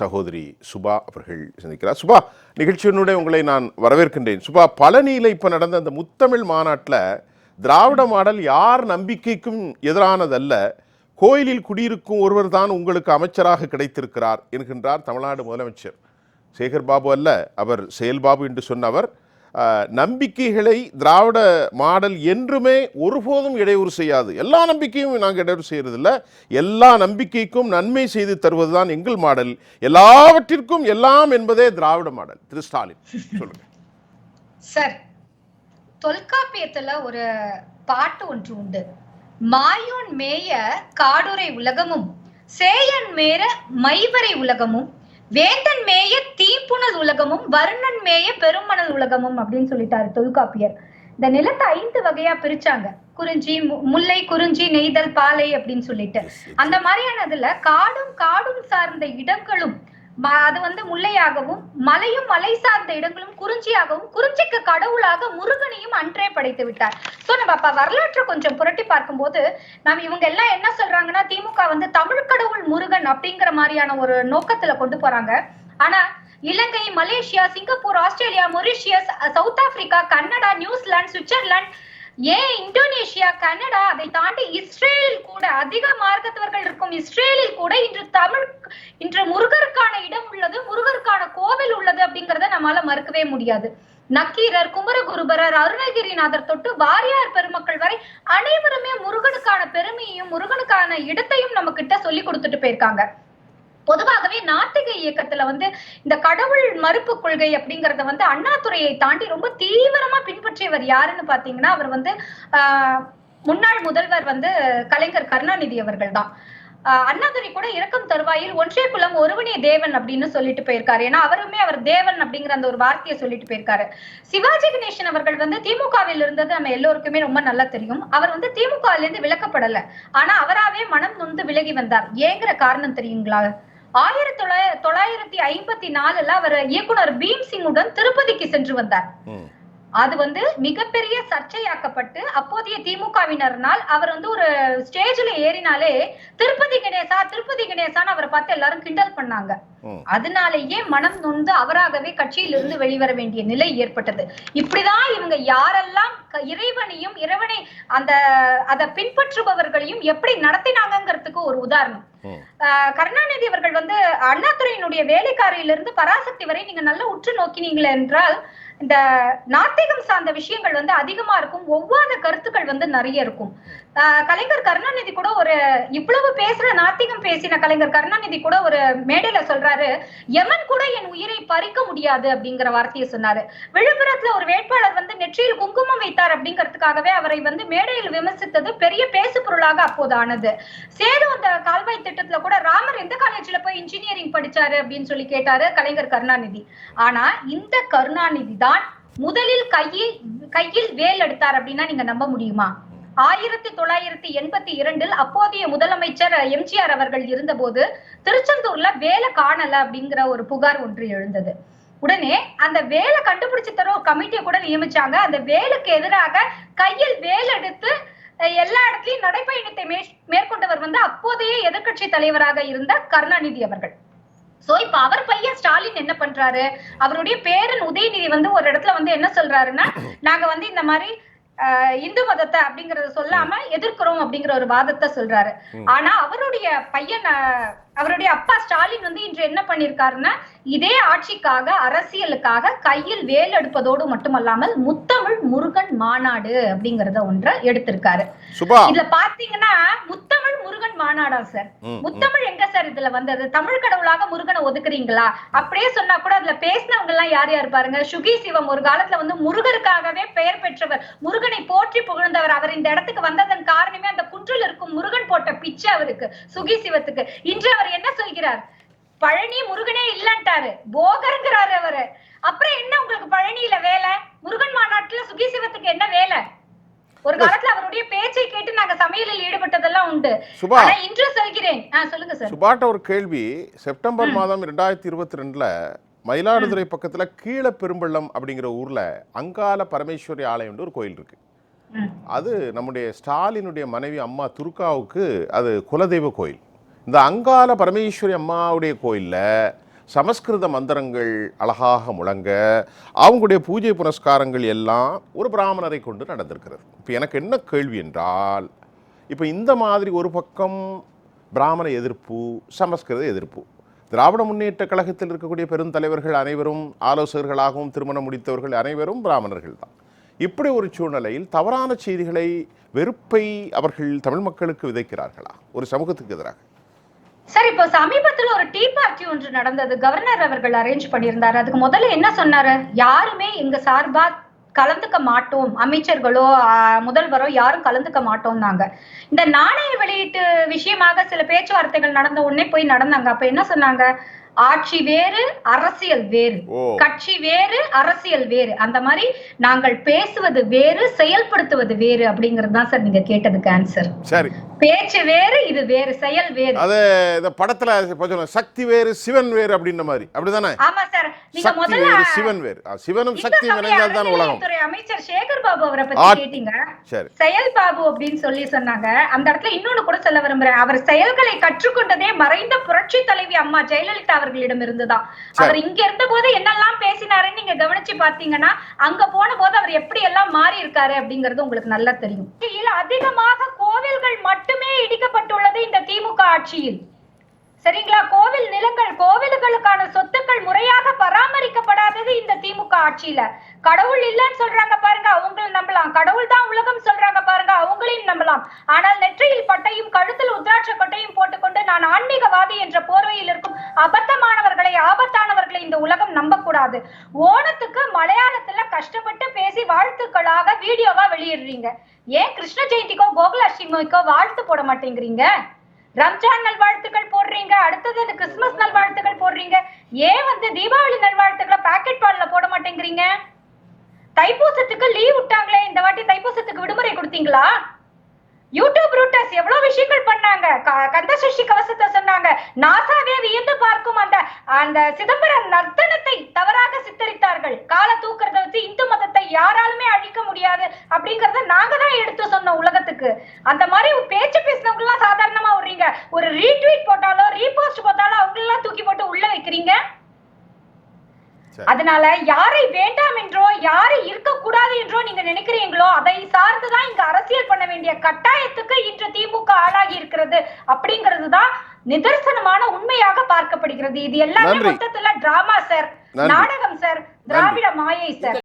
சகோதரி சுபா அவர்கள் சந்திக்கிறார். சுபா நிகழ்ச்சியினுடைய உங்களை நான் வரவேற்கின்றேன். சுபா பழனியில் இப்போ நடந்த அந்த முத்தமிழ் மாநாட்டில் திராவிட மாடல் யார் நம்பிக்கைக்கும் எதிரானதல்ல. கோயிலில் குடியிருக்கும் ஒருவர் தான் உங்களுக்கு அமைச்சராக கிடைத்திருக்கிறார் என்கின்றார் தமிழ்நாடு முதலமைச்சர். சேகர் பாபு அல்ல அவர் செயல்பாபு என்று சொன்னவர். நம்பிக்கைகளை திராவிட மாடல் என்றுமே ஒருபோதும் இடையூறு செய்யாது. எல்லா நம்பிக்கையும் நாங்கள் இடையூறு செய்கிறதில்ல எல்லா நம்பிக்கைக்கும் நன்மை செய்து தருவதுதான் எங்கள் மாடல். எல்லாவற்றிற்கும் எல்லாம் என்பதே திராவிட மாடல். திரு ஸ்டாலின் சொல்லுங்க. சார் தொல்காப்பியத்துல ஒரு பாட்டு ஒன்று உண்டு. மாயோன் மேய காடுரை உலகமும் சேயன் மேற மைவரை உலகமும் வேந்தன் மேய தீப்புணல் உலகமும் வருணன் மேய பெருமணல் உலகமும் அப்படின்னு சொல்லிட்டாரு தொல்காப்பியர். இந்த நிலத்தை ஐந்து வகையா பிரிச்சாங்க. குறிஞ்சி மு- முல்லை குறிஞ்சி நெய்தல் பாலை அப்படின்னு சொல்லிட்டு. அந்த மாதிரியானதுல காடும் காடும் சார்ந்த இடங்களும் அது வந்து முல்லையாகவும் மலையும் மலை சார்ந்த இடங்களும் குறிஞ்சியாகவும் குறிஞ்சிக்கு கடவுளாக முருகனையும் அன்றே படைத்து விட்டார். சோ நம்ம அப்ப வரலாற்றை கொஞ்சம் புரட்டி பார்க்கும்போது நம்ம இவங்க எல்லாம் என்ன சொல்றாங்கன்னா திமுக வந்து தமிழ் கடவுள் முருகன் அப்படிங்கிற மாதிரியான ஒரு நோக்கத்துல கொண்டு போறாங்க. ஆனா Ilangai Malaysia Singapore Australia Mauritius South Africa Canada New Zealand Switzerland ஏன் இந்தோனேஷியா கனடா அதை தாண்டி இஸ்ரேலில் கூட அதிக மார்க்கத்தவர்கள் இருக்கும் இஸ்ரேலில் கூட இன்று தமிழ் இன்று முருகருக்கான இடம் உள்ளது முருகருக்கான கோவில் உள்ளது அப்படிங்கறத நம்மால மறுக்கவே முடியாது. நக்கீரர் குமரகுருபரர் அருணகிரிநாதர் தொட்டு வாரியார் பெருமக்கள் வரை அனைவருமே முருகனுக்கான பெருமையையும் முருகனுக்கான இடத்தையும் நம்ம கிட்ட சொல்லி கொடுத்துட்டு போயிருக்காங்க. பொதுவாகவே நாத்திக இயக்கத்துல வந்து இந்த கடவுள் மறுப்பு கொள்கை அப்படிங்கறத வந்து அண்ணாதுரையை தாண்டி ரொம்ப தீவிரமா பின்பற்றியவர் யாருன்னு பாத்தீங்கன்னா அவர் வந்து ஆஹ் முன்னாள் முதல்வர் வந்து கலைஞர் கருணாநிதி அவர்கள் தான். ஆஹ் அண்ணாதுரை கூட இறக்கும் தருவாயில் ஒன்றே குலம் ஒருவனே தேவன் அப்படின்னு சொல்லிட்டு போயிருக்காரு. ஏன்னா அவருமே அவர் தேவன் அப்படிங்கிற அந்த ஒரு வார்த்தையை சொல்லிட்டு போயிருக்காரு. சிவாஜி கணேசன் அவர்கள் வந்து திமுகவில் இருந்தது நம்ம எல்லோருக்குமே ரொம்ப நல்லா தெரியும். அவர் வந்து திமுகல இருந்து விளக்கப்படல ஆனா அவராவே மனம் நொந்து விலகி வந்தார். ஏங்கிற காரணம் தெரியுங்களா? ஆயிரத்தி தொள்ளாயிர தொள்ளாயிரத்தி ஐம்பத்தி நாலுல அவர் இயக்குனர் பீம் சிங்குடன் திருப்பதிக்கு சென்று வந்தார். அது வந்து மிகப்பெரிய சர்ச்சையாக்கப்பட்டு அப்போதைய திமுகவினர்னால் அவர் வந்து ஒரு ஸ்டேஜ்ல ஏறினாலே திருப்பதி கணேசா திருப்பதி கணேசான்னு அவரை பார்த்து எல்லாரும் கிண்டல் பண்ணாங்க. அதனாலேயே மனம் நொந்து அவராகவே கட்சியிலிருந்து வெளிவர வேண்டிய நிலை ஏற்பட்டது இப்படிதான் இவங்க யாரெல்லாம் இறைவனையும் இறைவனை அந்த அதை பின்பற்றுபவர்களையும் எப்படி நடத்தினாங்கங்கிறதுக்கு ஒரு உதாரணம். கருணாநிதி அவர்கள் வந்து அண்ணாதுரையினுடைய வேலைக்காரியிலிருந்து பராசக்தி வரை நீங்க நல்லா உற்று நோக்கினீங்களே என்றால் இந்த நாத்திகம் சார்ந்த விஷயங்கள் வந்து அதிகமா இருக்கும். ஒவ்வாத கருத்துக்கள் வந்து நிறைய இருக்கும். கலைஞர் கருணாநிதி கூட ஒரு இவ்வளவு பேசுற நாத்திகம் பேசின கலைஞர் கருணாநிதி கூட ஒரு மேடையில சொல்றாரு எமன் கூட என் உயிரை பறிக்க முடியாது அப்படிங்கிற வார்த்தையை சொன்னாரு. விழுப்புரத்துல ஒரு வேட்பாளர் வந்து நெற்றியில் குங்குமம் வைத்தார் அப்படிங்கிறதுக்காகவே அவரை வந்து மேடையில் விமர்சித்தது பெரிய பேசு பொருளாக அப்போது ஆனது. சேலம் அந்த கால்வாய் திட்டத்துல கூட ராமர் எந்த காலேஜ்ல போய் இன்ஜினியரிங் படிச்சாரு? அப்படின்னு சொல்லி கேட்டாரு கலைஞர் கருணாநிதி. ஆனா இந்த கருணாநிதி தான் முதலில் கையில் கையில் வேல் எடுத்தார் அப்படின்னா நீங்க நம்ப முடியுமா? ஆயிரத்தி தொள்ளாயிரத்தி எண்பத்தி இரண்டில் அப்போதைய முதலமைச்சர் எம்ஜிஆர் அவர்கள் இருந்தபோது திருச்செந்தூர்ல வேலை காணல அப்படிங்கிற ஒரு புகார் ஒன்று எழுந்தது. உடனே அந்த வேலை கண்டுபிடிச்சு தர ஒரு கமிட்டியை கூட நியமிச்சாங்க. அந்த வேலுக்கு எதிராக கையில் வேல் எடுத்து எல்லா இடத்துலயும் நடைப்பயணத்தை மேற்கொண்டவர் வந்து அப்போதைய எதிர்க்கட்சி தலைவராக இருந்த கருணாநிதி அவர்கள். சோ இப்ப அவர் பையன் ஸ்டாலின் என்ன பண்றாரு? அவருடைய பேரன் உதயநிதி வந்து ஒரு இடத்துல வந்து என்ன சொல்றாருன்னா நாங்க வந்து இந்த மாதிரி இந்து மதத்தை அப்படிங்கறத சொல்லாம எதிர்க்கிறோம் அப்படிங்கிற ஒரு வாதத்தை சொல்றாரு. ஆனா அவருடைய பையன் அவருடைய அப்பா ஸ்டாலின் வந்து இன்று என்ன பண்ணிருக்காருன்னா இதே ஆட்சிக்காக அரசியலுக்காக கையில் வேல் எடுப்பதோடு மட்டுமல்லாமல் முத்தமிழ் முருகன் மாநாடு அப்படிங்கறத ஒன்றை எடுத்திருக்காரு. இதுல பாத்தீங்கன்னா முத்தமிழ் மாநாடா சார். முத்தமிழ் எங்க சார் இதுல வந்தது? தமிழ் கடவுளாக முருகனை ஒதுக்குறீங்களா? அப்படியே சொன்னா கூட அதுல பேசினவங்க எல்லாம் யார் யார் பாருங்க? சுகி சிவம் ஒரு காலத்துல வந்து முருகருக்காகவே பெயர் பெற்றவர். முருகனை போற்றி புகழ்ந்தவர் அவர். இந்த இடத்துக்கு வந்ததன் காரணமே அந்த குன்றில் இருக்கும் முருகன் போட்ட பிச்சை அவருக்கு சுகி சிவத்துக்கு. இன்று அவர் என்ன சொல்கிறார்? பழனி முருகனே இல்லன்ட்டாரு. போகருங்கிறாரு அவரு. அப்புறம் என்ன உங்களுக்கு பழனியில வேலை? முருகன் மாநாட்டுல சுகி சிவத்துக்கு என்ன வேலை? ஒரு காலத்துல அவருடைய பேச்சை கேட்டு நாங்க சமையலில் ஈடுபட்டதெல்லாம் உண்டு சுபா ஆனா இன்று சொல்கிறேன் ஆ சொல்லுங்க சார் சுபாட்ட ஒரு கேள்வி. செப்டம்பர் மாதம் ரெண்டாயிரத்தி இருபத்தி ரெண்டுல மயிலாடுதுறை பக்கத்துல கீழ பெரும்பள்ளம் அப்படிங்கிற ஊர்ல அங்கால பரமேஸ்வரி ஆலயம் ஒரு கோயில் இருக்கு. அது நம்முடைய ஸ்டாலினுடைய மனைவி அம்மா துர்காவுக்கு அது குலதெய்வ கோயில். இந்த அங்கால பரமேஸ்வரி அம்மாவுடைய கோயில்ல சமஸ்கிருத மந்திரங்கள் அழகாக முழங்க அவங்களுடைய பூஜை புனஸ்காரங்கள் எல்லாம் ஒரு பிராமணரை கொண்டு நடந்திருக்கிறது. இப்போ எனக்கு என்ன கேள்வி என்றால் இப்போ இந்த மாதிரி ஒரு பக்கம் பிராமண எதிர்ப்பு சமஸ்கிருத எதிர்ப்பு. திராவிட முன்னேற்ற கழகத்தில் இருக்கக்கூடிய பெருந்தலைவர்கள் அனைவரும் ஆலோசகர்களாகவும் திருமணம் முடித்தவர்கள் அனைவரும் பிராமணர்கள் தான். இப்படி ஒரு சூழ்நிலையில் தவறான செய்திகளை வெறுப்பை அவர்கள் தமிழ் மக்களுக்கு விதைக்கிறார்களா? ஒரு சமூகத்துக்கு எதிராக. சார் இப்போ சமீபத்துல ஒரு டீ பார்ட்டி ஒன்று நடந்தது. கவர்னர் அவர்கள் அரேஞ்ச் பண்ணியிருந்தாரு. அதுக்கு முதல்ல என்ன சொன்னாரு? யாருமே எங்க சார்பா கலந்துக்க மாட்டோம். அமைச்சர்களோ முதல்வரோ யாரும் கலந்துக்க மாட்டோம்னாங்க. இந்த நாணய வெளியீட்டு விஷயமாக சில பேச்சுவார்த்தைகள் நடந்த உடனே போய் நடந்தாங்க. அப்ப என்ன சொன்னாங்க? ஆட்சி வேறு அரசியல் வேறு. கட்சி வேறு அரசியல் வேறு. அந்த மாதிரி நாங்கள் பேசுவது வேறு செயல்படுத்துவது வேறு அப்படிங்கிறது தான் சார் நீங்க கேட்டதுக்கு ஆன்சர் சரி. பேச்சு வேறு இது வேறு செயல் வேறு. அது இந்த படத்துல சக்தி வேறு சிவன் வேறு அப்படின்ன மாதிரி. அப்படிதானே? ஆமா சார். நீங்க முதல்ல சிவன் வேறு. சிவனும் சக்தி இணைந்தால் தான் உலகம். அறநிலையத்துறை அமைச்சர் சேகர் பாபு அவரை பத்தி கேட்டீங்க. சரி. செயல் பாபு அப்படின்னு சொல்லி சொன்னாங்க. அந்த இடத்துல இன்னொன்னு கூட சொல்ல விரும்புறேன். அவர் செயல்களை கற்றுக்கொண்டதே மறைந்த புரட்சி தலைவி அம்மா ஜெயலலிதா அவர்களிடம் இருந்துதான். அவர் இங்க இருந்த போது என்னெல்லாம் பேசினாருன்னு நீங்க கவனிச்சு பாத்தீங்கன்னா அங்க போன போது அவர் எப்படி எல்லாம் மாறி இருக்காரு அப்படிங்கறது உங்களுக்கு நல்லா தெரியும். அதிகமாக கோவில்கள் மட்டுமே இடிக்கப்பட்டுள்ளது இந்த திமுக ஆட்சியில். சரிங்களா? கோவில் நிலங்கள் கோவில்களுக்கான சொத்துக்கள் முறையாக பராமரிக்கப்படாதது இந்த திமுக ஆட்சியில. கடவுள் இல்லைன்னு சொல்றாங்க பாருங்க அவங்கள நம்பலாம். கடவுள் தான் உலகம் சொல்றாங்க பாருங்க அவங்களையும் நம்பலாம். ஆனால் நெற்றியில் பட்டையும் கழுத்தில் உத்ராட்ச கொட்டையும் போட்டுக்கொண்டு நான் ஆன்மீகவாதி என்ற போர்வையில் இருக்கும் அபத்தமானவர்களை ஆபத்தானவர்களை இந்த உலகம் நம்பக்கூடாது. ஓணத்துக்கு மலையாளத்துல கஷ்டப்பட்டு பேசி வாழ்த்துக்களாக வீடியோவா வெளியிடுறீங்க. ஏன் கிருஷ்ண ஜெயந்திக்கோ கோகுலாஷ்டமிக்கோ வாழ்த்து போட மாட்டேங்கிறீங்க? ரம்ஜான் நல்வாழ்த்துக்கள் போடுறீங்க அடுத்தது இந்த கிறிஸ்துமஸ் நல்வாழ்த்துக்கள் போடுறீங்க. ஏன் வந்து தீபாவளி நல்வாழ்த்துக்களை பாக்கெட் பால்ல போட மாட்டேங்கிறீங்க? தைப்பூசத்துக்கு லீவ் விட்டாங்களே இந்த வாட்டி தைப்பூசத்துக்கு விடுமுறை கொடுத்தீங்களா? யூடியூப் ரூட்டர்ஸ் எவ்வளவு விஷயங்கள் பண்ணாங்க? கந்த சஷ்டி கவசத்தை சொன்னாங்க. நாசாவே வியந்து பார்க்கும் அந்த அந்த சிதம்பரம் நர்த்தனத்தை தவறாக சித்தரித்தார்கள். கால தூக்குறத வச்சு இந்து மதத்தை யாராலுமே அழிக்க முடியாது அப்படிங்கறத நாங்க தான் எடுத்து சொன்னோம் உலகத்துக்கு. அந்த மாதிரி பேச்சு பேசினவங்க எல்லாம் சாதாரணமா விடுறீங்க ஒரு ரீட்வீட் போட்டாலோ ரீபோஸ்ட் போட்டாலோ அவங்க எல்லாம் தூக்கி போட்டு உள்ள வைக்கிறீங்க. அதனால யாரை வேண்டாம் என்றோ யாரை நீங்க நினைக்கிறீங்களோ அதை சார்ந்துதான் இங்க அரசியல் பண்ண வேண்டிய கட்டாயத்துக்கு இன்று திமுக ஆளாகி இருக்கிறது அப்படிங்கிறது தான் நிதர்சனமான உண்மையாக பார்க்கப்படுகிறது. இது எல்லாமே. மொத்தத்துல டிராமா சார். நாடகம் சார் திராவிட மாயை சார்